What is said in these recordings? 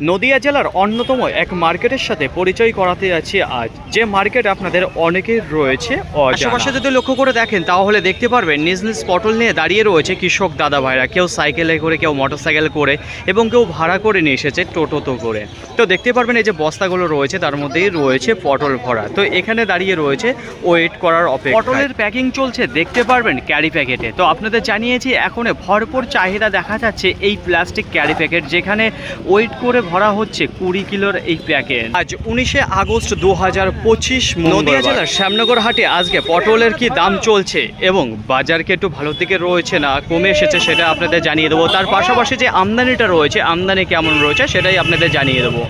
নদিয়া জেলার অন্যতম এক মার্কেটের সাথে পরিচয় করাতে যাচ্ছি আজ। যে মার্কেট আপনাদের অনেকের রয়েছে আশেপাশে যদি লক্ষ্য করে দেখেন তাহলে দেখতে পারবেন নিজ নিজ পটল নিয়ে দাঁড়িয়ে রয়েছে কৃষক দাদা ভাইরা। কেউ সাইকেলে করে কেউ মোটর সাইকেল করে এবং কেউ ভাড়া করে নিয়ে এসেছে টোটোতো করে। তো দেখতে পারবেন এই যে বস্তাগুলো রয়েছে তার মধ্যেই রয়েছে পটল ভরা। তো এখানে দাঁড়িয়ে রয়েছে ওয়েট করার অপেক্ষা পটলের প্যাকিং চলছে দেখতে পারবেন ক্যারি প্যাকেটে তো আপনাদের জানিয়েছি এখন ভরপুর চাহিদা দেখা যাচ্ছে এই প্লাস্টিক ক্যারি প্যাকেট যেখানে ওয়েট করে ভরা হচ্ছে কুড়ি কিলোর এই প্যাকেট। আজ উনিশে আগস্ট দু হাজার পঁচিশ নদিয়া জেলার শ্যামনগর হাটে আজকে পটলের কি দাম চলছে এবং বাজারকে একটু ভালো দিকে রয়েছে না কমে এসেছে সেটা আপনাদের জানিয়ে দেবো। তার পাশাপাশি যে আমদানিটা রয়েছে আমদানি কেমন রয়েছে সেটাই আপনাদের জানিয়ে দেবো।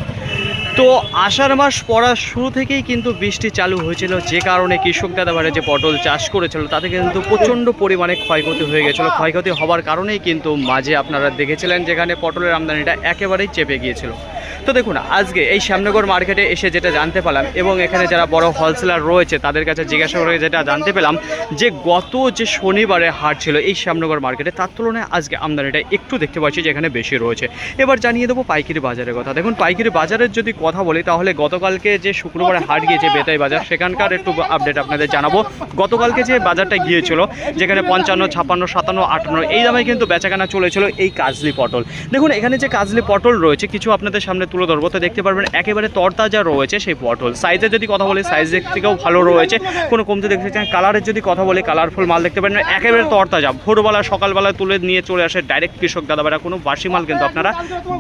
তো আষাঢ় মাস পড়ার শুরু থেকেই কিন্তু বৃষ্টি চালু হয়েছিল। যে কারণে কৃষক দাদাভাইরা যে পটল চাষ করেছিল, তাতে কিন্তু প্রচণ্ড পরিমাণে ক্ষয়ক্ষতি হয়ে গেছিল। ক্ষয়ক্ষতি হওয়ার কারণেই কিন্তু মাঝে আপনারা দেখেছিলেন যেখানে পটলের আমদানিটা একেবারেই চেপে গিয়েছিল। তো দেখুন, আজকে এই শ্যামনগর মার্কেটে এসে যেটা জানতে পারলাম এবং এখানে যারা বড় হোলসেলার রয়েছে, তাদের কাছে জিজ্ঞাসা করে যেটা জানতে পেলাম যে গত যে শনিবারে হাট ছিল এই শ্যামনগর মার্কেটে, তার তুলনায় আজকে আমদানিটা একটু দেখতে পাচ্ছি যে এখানে বেশি রয়েছে। এবার জানিয়ে দেবো পাইকারি বাজারের কথা। দেখুন, পাইকারি বাজারের যদি কথা বলি, তাহলে গতকালকে যে শুক্রবারে হাট গিয়েছে বেতাই বাজার, সেখানকার একটু আপডেট আপনাদের জানাব। গতকালকে যে বাজারটা গিয়েছিল, যেখানে পঞ্চান্ন, ছাপ্পান্ন, সাতান্ন, আটান্ন, এই দামে কিন্তু বেচাকেনা চলেছিল এই কাজলি পটল। দেখুন, এখানে যে কাজলি পটল রয়েছে, কিছু আপনাদের সামনে তুলে ধরবো। তো দেখতে পারবেন, একেবারে তরতাজা রয়েছে সেই পটল। সাইজের যদি কথা বলি সাইজের থেকেও ভালো রয়েছে। কোনো কমতে দেখতে চান কালারের যদি কথা বলি কালারফুল মাল দেখতে পারেন। একেবারে তরতাজা। ভোরবেলা সকালবেলা তুলে নিয়ে চলে আসে ডাইরেক্ট কৃষক দাদাভাইরা। কোনো বাসি মাল কিন্তু আপনারা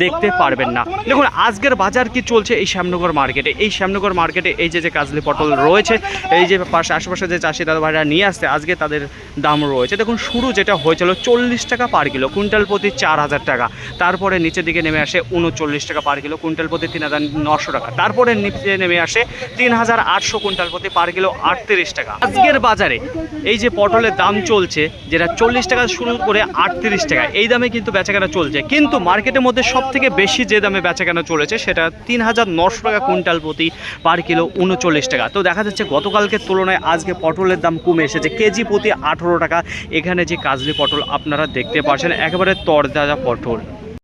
দেখতে পারবেন না। দেখুন, আজকের বাজার কি চলছে এই শ্যামনগর মার্কেটে এই শ্যামনগর মার্কেটে এই যে যে কাজলি পটল রয়েছে, এই যে পাশে, আশেপাশে যে চাষি দাদা ভাইরা নিয়ে আসছে, আজকে তাদের দাম রয়েছে। দেখুন, শুরু যেটা হয়েছিল চল্লিশ টাকা পার কিলো কুইন্টাল প্রতি চার হাজার টাকা। তারপরে নিচের দিকে নেমে আসে উনচল্লিশ টাকা পার কিলো কুইন্টাল প্রতি তিন হাজার নশো টাকা। তারপরে নিচে নেমে আসে তিন হাজার আটশো কুইন্টাল প্রতি পার কিলো আটত্রিশ টাকা। আজকের বাজারে এই যে পটলের দাম চলছে, যেটা চল্লিশ টাকা শুরু করে আটত্রিশ টাকা, এই দামে কিন্তু বেচাকেনা চলছে। কিন্তু মার্কেটের মধ্যে সব থেকে বেশি যে দামে বেচাকেনা চলেছে, সেটা তিন হাজার নশো টাকা কুইন্টাল প্রতি পার কিলো উনচল্লিশ টাকা। তো দেখা যাচ্ছে গতকালকের তুলনায় আজকে পটলের দাম কমে এসেছে, কেজি প্রতি আঠেরো টাকা। এখানে যে কাজলি পটল আপনারা দেখতে পাচ্ছেন, একেবারে তরতাজা পটল।